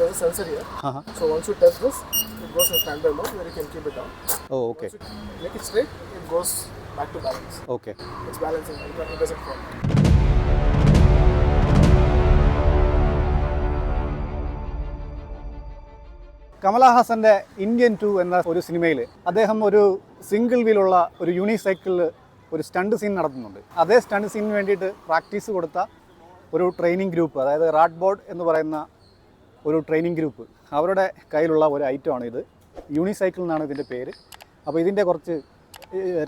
there's a sensor here. Uh-huh. So once you test this, it goes in standby mode where you can keep it down. Oh, okay. You make it straight, it goes back to balance. Okay. It's balancing. It it doesn't fall. കമലഹാസന്റെ Indian two എന്ന ഒരു സിനിമയിൽ അദ്ദേഹം ഒരു single വീലുള്ള ഒരു യൂണിസൈക്കിളിൽ ഒരു stunt scene നടത്തുന്നുണ്ട് അതേ സ്റ്റണ്ട് സീനിന് വേണ്ടിയിട്ട് പ്രാക്ടീസ് കൊടുത്ത ഒരു ട്രെയിനിങ് ഗ്രൂപ്പ് അതായത് റാഡ് ബോർഡ് എന്ന് പറയുന്ന ഒരു ട്രെയിനിങ് ഗ്രൂപ്പ് അവരുടെ കയ്യിലുള്ള ഒരു ഐറ്റമാണ് ഇത്. യൂണിസൈക്കിൾ എന്നാണ് ഇതിന്റെ പേര്. അപ്പോൾ ഇതിന്റെ കുറച്ച്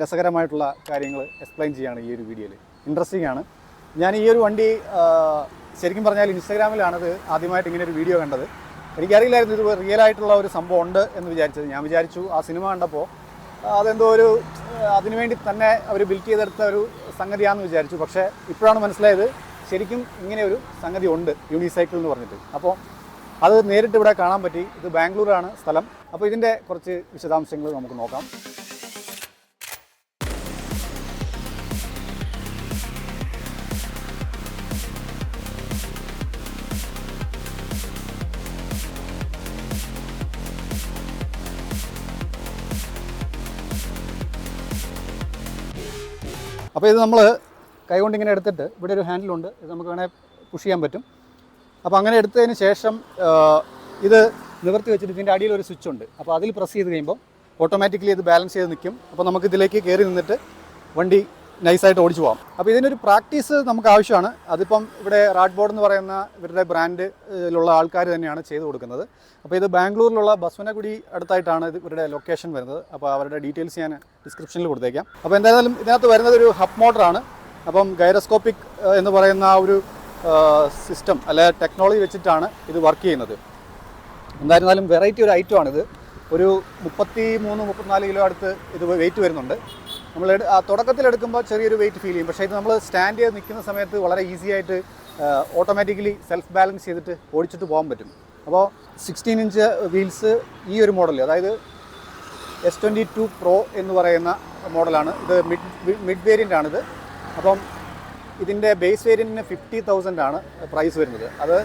രസകരമായിട്ടുള്ള കാര്യങ്ങൾ എക്സ്പ്ലെയിൻ ചെയ്യുകയാണ് ഈ ഒരു വീഡിയോയിൽ ഇൻട്രസ്റ്റിംഗ് ആണ്. ഞാൻ ഈ ഒരു വണ്ടി ശരിക്കും പറഞ്ഞാൽ ഇൻസ്റ്റാഗ്രാമിലാണത് ആദ്യമായിട്ട് ഇങ്ങനെ ഒരു വീഡിയോ കണ്ടത്. എനിക്കറിയില്ലായിരുന്നു ഇത് റിയൽ ആയിട്ടുള്ള ഒരു സംഭവം ഉണ്ട് എന്ന് വിചാരിച്ചത്. ഞാൻ വിചാരിച്ചു ആ സിനിമ കണ്ടപ്പോൾ അതെന്തോ ഒരു അതിനുവേണ്ടി തന്നെ അവർ ബിൽറ്റ് ചെയ്തെടുത്ത ഒരു സംഗതിയാണെന്ന് വിചാരിച്ചു. പക്ഷേ ഇപ്പോഴാണ് മനസ്സിലായത് ശരിക്കും ഇങ്ങനെ ഒരു സംഗതി ഉണ്ട് യൂണിസൈക്കിൾ എന്ന് പറഞ്ഞിട്ട്. അപ്പോൾ അത് നേരിട്ട് ഇവിടെ കാണാൻ പറ്റി. ഇത് ബാംഗ്ലൂരാണ് സ്ഥലം. അപ്പോൾ ഇതിന്റെ കുറച്ച് വിശദാംശങ്ങൾ നമുക്ക് നോക്കാം. അപ്പോൾ ഇത് നമ്മൾ കൈകൊണ്ട് ഇങ്ങനെ എടുത്തിട്ട് ഇവിടെ ഒരു ഹാൻഡിലുണ്ട്. ഇത് നമുക്ക് വേണേൽ പുഷ് ചെയ്യാൻ പറ്റും. അപ്പോൾ അങ്ങനെ എടുത്തതിന് ശേഷം ഇത് നിവർത്തി വെച്ചിട്ട് ഇതിന്റെ അടിയിൽ ഒരു സ്വിച്ച് ഉണ്ട്. അപ്പോൾ അതിൽ പ്രസ് ചെയ്ത് കഴിയുമ്പോൾ ഓട്ടോമാറ്റിക്കലി ഇത് ബാലൻസ് ചെയ്ത് നിൽക്കും. അപ്പോൾ നമുക്ക് ഇതിലേക്ക് കയറി നിന്നിട്ട് വണ്ടി നൈസായിട്ട് ഓടിച്ചു പോകാം അപ്പോൾ ഇതിനൊരു പ്രാക്ടീസ് നമുക്ക് ആവശ്യമാണ്. അതിപ്പം ഇവിടെ റാഡ് ബോർഡ് എന്ന് പറയുന്ന ഇവരുടെ ബ്രാൻഡിലുള്ള ആൾക്കാർ തന്നെയാണ് ചെയ്തു കൊടുക്കുന്നത്. അപ്പോൾ ഇത് ബാംഗ്ലൂരിലുള്ള ബസ്വനഗുടി അടുത്തായിട്ടാണ് ഇത് ഇവരുടെ ലൊക്കേഷൻ വരുന്നത്. അപ്പോൾ അവരുടെ ഡീറ്റെയിൽസ് ഞാൻ ഡിസ്ക്രിപ്ഷനിൽ കൊടുത്തേക്കാം. അപ്പോൾ എന്തായാലും ഇതിനകത്ത് വരുന്നത് ഒരു ഹബ് മോട്ടറാണ് അപ്പം ഗൈറോസ്കോപ്പിക് എന്ന് പറയുന്ന ഒരു സിസ്റ്റം അല്ലെ ടെക്നോളജി വെച്ചിട്ടാണ് ഇത് വർക്ക് ചെയ്യുന്നത്. എന്തായിരുന്നാലും വെറൈറ്റി ഒരു ഐറ്റം ആണിത്. ഒരു മുപ്പത്തി മൂന്ന് മുപ്പത്തിനാല് കിലോ അടുത്ത് ഇത് വെയിറ്റ് വരുന്നുണ്ട്. നമ്മൾ തുടക്കത്തിൽ എടുക്കുമ്പോൾ ചെറിയൊരു വെയിറ്റ് ഫീൽ ചെയ്യും. പക്ഷേ ഇത് നമ്മൾ സ്റ്റാൻഡ് ചെയ്ത് നിൽക്കുന്ന സമയത്ത് വളരെ ഈസി ആയിട്ട് ഓട്ടോമാറ്റിക്കലി സെൽഫ് ബാലൻസ് ചെയ്തിട്ട് ഓടിച്ചിട്ട് പോകാൻ പറ്റും. അപ്പോൾ സിക്സ്റ്റീൻ ഇഞ്ച് വീൽസ് ഈ ഒരു മോഡൽ അതായത് എസ് ട്വന്റി ടു പ്രോ എന്ന് പറയുന്ന മോഡലാണ് ഇത് മിഡ് മിഡ് വേരിയന്റ് ആണിത്. അപ്പം ഇതിന്റെ ബേസ് വേരിയന്റിന് ഫിഫ്റ്റി തൗസൻഡ് ആണ് പ്രൈസ് വരുന്നത്. അത്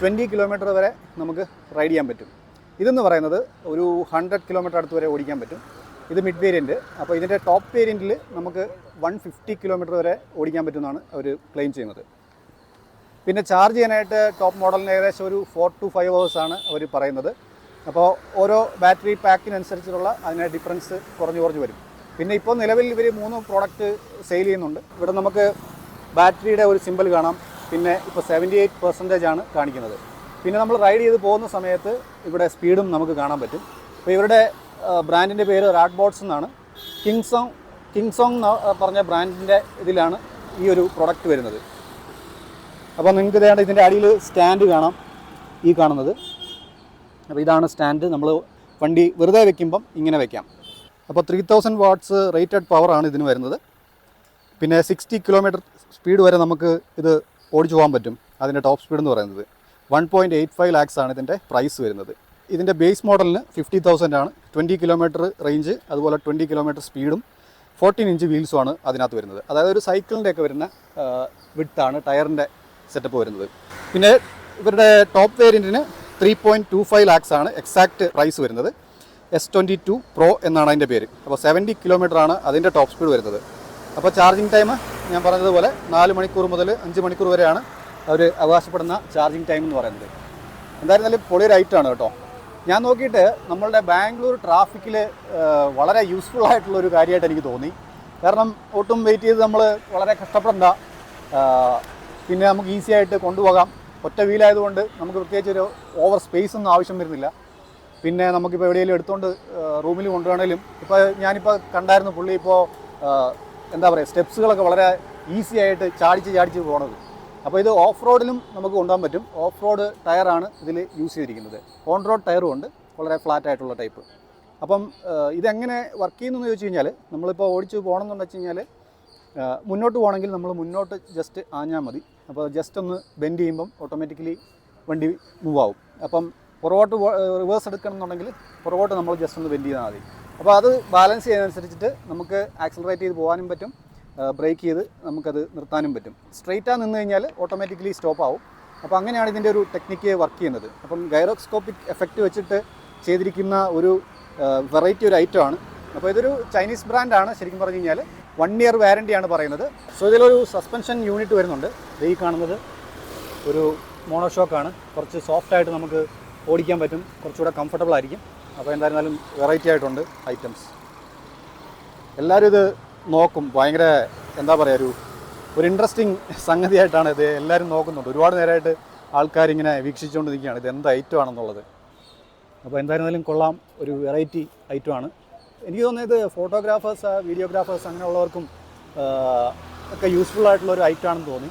ട്വന്റി കിലോമീറ്റർ വരെ നമുക്ക് റൈഡ് ചെയ്യാൻ പറ്റും. ഇതെന്ന് പറയുന്നത് ഒരു ഹൺഡ്രഡ് കിലോമീറ്റർ അടുത്ത് വരെ ഓടിക്കാൻ പറ്റും. ഇത് മിഡ് വേരിയന്റ് അപ്പോൾ ഇതിന്റെ ടോപ്പ് വേരിയന്റിൽ നമുക്ക് വൺ ഫിഫ്റ്റി കിലോമീറ്റർ വരെ ഓടിക്കാൻ പറ്റുമെന്നാണ് അവർ ക്ലെയിം ചെയ്യുന്നത്. പിന്നെ ചാർജ് ചെയ്യാനായിട്ട് ടോപ്പ് മോഡലിന് ഏകദേശം ഒരു ഫോർ ടു ഫൈവ് ഹവേഴ്സ് ആണ് അവർ പറയുന്നത്. അപ്പോൾ ഓരോ ബാറ്ററി പാക്കിനനുസരിച്ചുള്ള അതിനെ ഡിഫറൻസ് കുറഞ്ഞു കുറഞ്ഞ് വരും. പിന്നെ ഇപ്പോൾ നിലവിൽ ഇവർ മൂന്ന് പ്രോഡക്റ്റ് സെയിൽ ചെയ്യുന്നുണ്ട്. ഇവിടെ നമുക്ക് ബാറ്ററിയുടെ ഒരു സിമ്പിൾ കാണാം. പിന്നെ ഇപ്പോൾ സെവന്റി എയ്റ്റ് പെർസെന്റേജ് ആണ് കാണിക്കുന്നത്. പിന്നെ നമ്മൾ റൈഡ് ചെയ്ത് പോകുന്ന സമയത്ത് ഇവിടെ സ്പീഡും നമുക്ക് കാണാൻ പറ്റും. അപ്പോൾ ഇവരുടെ ബ്രാൻഡിന്റെ പേര് റാഡ് ബോട്ട്സ് എന്നാണ്. കിങ്സോങ് കിങ്സോങ് എന്ന് പറഞ്ഞ ബ്രാൻഡിന്റെ ഇതിലാണ് ഈ ഒരു പ്രൊഡക്റ്റ് വരുന്നത്. അപ്പോൾ നിങ്ങൾക്ക് ഇതേണ്ട ഇതിന്റെ അടിയിൽ സ്റ്റാൻഡ് കാണാം ഈ കാണുന്നത്. അപ്പോൾ ഇതാണ് സ്റ്റാൻഡ് നമ്മൾ വണ്ടി വെറുതെ വെക്കുമ്പം ഇങ്ങനെ വെക്കാം. അപ്പോൾ ത്രീ തൗസൻഡ് വാട്ട്സ് റേറ്റഡ് പവറാണ് ഇതിന് വരുന്നത്. പിന്നെ സിക്സ്റ്റി കിലോമീറ്റർ സ്പീഡ് വരെ നമുക്ക് ഇത് ഓടിച്ചു പോകാൻ പറ്റും. അതിന്റെ ടോപ്പ് സ്പീഡ് എന്ന് പറയുന്നത്. One point eight five lakhs ആണ് ഇതിന്റെ പ്രൈസ് വരുന്നത്. ഇതിന്റെ ബേസ് മോഡലിന് ഫിഫ്റ്റി തൗസൻഡ് ആണ്. ട്വന്റി കിലോമീറ്റർ റേഞ്ച് അതുപോലെ ട്വന്റി കിലോമീറ്റർ സ്പീഡും ഫോർട്ടീൻ ഇഞ്ച് വീൽസും ആണ് അതിനകത്ത് വരുന്നത്. അതായത് ഒരു സൈക്കിളിന്റെ ഒക്കെ വരുന്ന വിട്ടാണ് ടയറിന്റെ സെറ്റപ്പ് വരുന്നത്. പിന്നെ ഇവരുടെ top വേരിയന്റിന് three point two five lakhs ആണ് എക്സാക്റ്റ് പ്രൈസ് വരുന്നത്. എസ് ട്വന്റി ടു പ്രോ എന്നാണ് അതിന്റെ പേര്. അപ്പോൾ സെവന്റി കിലോമീറ്റർ ആണ് അതിന്റെ ടോപ്പ് സ്പീഡ് വരുന്നത്. അപ്പോൾ ചാർജിങ് ടൈം ഞാൻ പറഞ്ഞതുപോലെ നാല് മണിക്കൂർ മുതൽ അഞ്ച് മണിക്കൂർ വരെയാണ് അവർ അവകാശപ്പെടുന്ന ചാർജിങ് ടൈം എന്ന് പറയുന്നത്. എന്തായിരുന്നാലും പൊളി റൈറ്റാണ് കേട്ടോ. ഞാൻ നോക്കിയിട്ട് നമ്മളുടെ ബാംഗ്ലൂർ ട്രാഫിക്കിൽ വളരെ യൂസ്ഫുൾ ആയിട്ടുള്ള ഒരു കാര്യമായിട്ട് എനിക്ക് തോന്നി. കാരണം ഒട്ടും വെയിറ്റ് ചെയ്ത് നമ്മൾ വളരെ കഷ്ടപ്പെടണ്ട. പിന്നെ നമുക്ക് ഈസി ആയിട്ട് കൊണ്ടുപോകാം. ഒറ്റ വീലായതുകൊണ്ട് നമുക്ക് പ്രത്യേകിച്ച് ഒരു ഓവർ സ്പേസ് ഒന്നും ആവശ്യം വരുന്നില്ല. പിന്നെ നമുക്കിപ്പോൾ എവിടെയെങ്കിലും എടുത്തുകൊണ്ട് റൂമിൽ കൊണ്ടുപോകണമെങ്കിലും ഇപ്പോൾ ഞാനിപ്പോൾ കണ്ടായിരുന്നു പുള്ളി ഇപ്പോൾ എന്താ പറയുക സ്റ്റെപ്സുകളൊക്കെ വളരെ ഈസി ആയിട്ട് ചാടിച്ച് ചാടിച്ച് പോകണത് അപ്പോൾ ഇത് ഓഫ് റോഡിലും നമുക്ക് കൊണ്ടുപോകാൻ പറ്റും. ഓഫ് റോഡ് ടയറാണ് ഇതിൽ യൂസ് ചെയ്തിരിക്കുന്നത്. ഓൺ റോഡ് ടയറും ഉണ്ട്. വളരെ ഫ്ലാറ്റ് ആയിട്ടുള്ള ടൈപ്പ്. അപ്പം ഇതെങ്ങനെ വർക്ക് ചെയ്യുന്നു എന്ന് ചോദിച്ചു കഴിഞ്ഞാൽ നമ്മളിപ്പോൾ ഓടിച്ച് പോകണമെന്ന് വെച്ച് കഴിഞ്ഞാൽ മുന്നോട്ട് പോകണമെങ്കിൽ നമ്മൾ മുന്നോട്ട് ജസ്റ്റ് ആഞ്ഞാൽ മതി. അപ്പോൾ ജസ്റ്റ് ഒന്ന് ബെൻഡ് ചെയ്യുമ്പം ഓട്ടോമാറ്റിക്കലി വണ്ടി മൂവ് ആവും. അപ്പം പുറകോട്ട് റിവേഴ്സ് എടുക്കണം എന്നുണ്ടെങ്കിൽ പുറകോട്ട് നമ്മൾ ജസ്റ്റ് ഒന്ന് ബെൻഡ് ചെയ്താൽ മതി. അപ്പോൾ അത് ബാലൻസ് ചെയ്യുന്നതനുസരിച്ചിട്ട് നമുക്ക് ആക്സലറേറ്റ് ചെയ്ത് പോകാനും പറ്റും. ബ്രേക്ക് ചെയ്ത് നമുക്കത് നിർത്താനും പറ്റും. സ്ട്രെയിറ്റാണ് നിന്ന് കഴിഞ്ഞാൽ ഓട്ടോമാറ്റിക്കലി സ്റ്റോപ്പ് ആവും. അപ്പോൾ അങ്ങനെയാണ് ഇതിന്റെ ഒരു ടെക്നിക്ക് വർക്ക് ചെയ്യുന്നത്. അപ്പം ഗൈറോസ്കോപ്പിക് എഫക്റ്റ് വെച്ചിട്ട് ചെയ്തിരിക്കുന്ന ഒരു വെറൈറ്റി ഒരു ഐറ്റം ആണ്. അപ്പോൾ ഇതൊരു ചൈനീസ് ബ്രാൻഡാണ് ശരിക്കും പറഞ്ഞു കഴിഞ്ഞാൽ വൺ ഇയർ വാരണ്ടിയാണ് പറയുന്നത്. സോ ഇതിലൊരു സസ്പെൻഷൻ യൂണിറ്റ് വരുന്നുണ്ട്. ഈ കാണുന്നത് ഒരു മോണോഷോക്കാണ് കുറച്ച് സോഫ്റ്റായിട്ട് നമുക്ക് ഓടിക്കാൻ പറ്റും. കുറച്ചുകൂടെ കംഫർട്ടബിൾ ആയിരിക്കും. അപ്പോൾ എന്തായിരുന്നാലും വെറൈറ്റി ആയിട്ടുണ്ട് ഐറ്റംസ്. എല്ലാവരും ഇത് നോക്കും. ഭയങ്കര എന്താ പറയുക ഒരു ഒരു ഇൻട്രസ്റ്റിംഗ് സംഗതിയായിട്ടാണ് ഇത് എല്ലാവരും നോക്കുന്നുണ്ട്. ഒരുപാട് നേരമായിട്ട് ആൾക്കാരിങ്ങനെ വീക്ഷിച്ചുകൊണ്ട് നിൽക്കുകയാണ് ഇത് എന്ത് ഐറ്റം ആണെന്നുള്ളത്. അപ്പോൾ എന്തായിരുന്നാലും കൊള്ളാം. ഒരു വെറൈറ്റി ഐറ്റം ആണ്. എനിക്ക് തോന്നുന്നത് ഫോട്ടോഗ്രാഫേഴ്സ് വീഡിയോഗ്രാഫേഴ്സ് അങ്ങനെയുള്ളവർക്കും ഒക്കെ യൂസ്ഫുൾ ആയിട്ടുള്ള ഒരു ഐറ്റം ആണെന്ന് തോന്നി.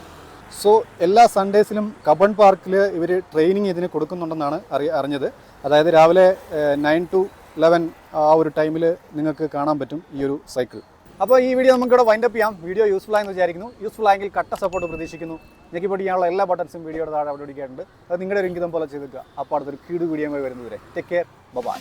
സോ എല്ലാ സൺഡേസിലും കബൺ പാർക്കിൽ ഇവർ ട്രെയിനിങ് ഇതിന് കൊടുക്കുന്നുണ്ടെന്നാണ് അറി അറിഞ്ഞത്. അതായത് രാവിലെ നയൻ ടു ലെവൻ ആ ഒരു ടൈമിൽ നിങ്ങൾക്ക് കാണാൻ പറ്റും ഈ ഒരു സൈക്കിൾ അപ്പോൾ ഈ വീഡിയോ നമുക്കിവിടെ വൈൻഡപ്പ് ചെയ്യാം. വീഡിയോ യൂസ്ഫുൾ ആയെന്ന് വിചാരിക്കുന്നു. യൂസ്ഫുൾ ആയെങ്കിൽ കട്ട സപ്പോർട്ട് പ്രതീക്ഷിക്കുന്നു. ഞെക്കി പഠിക്കാനുള്ള എല്ലാ ബട്ടൺസും വീഡിയോയുടെ താഴെ അവിടെ പിടിക്കാറുണ്ട് അത് നിങ്ങളുടെ ഒരു ഇംഗിതം പോലെ ചെയ്തേക്കുക അപ്പോൾ അടുത്തൊരു കീട് വീഡിയോ വരുന്നവരെ ടേക്ക് കെയർ ബൈ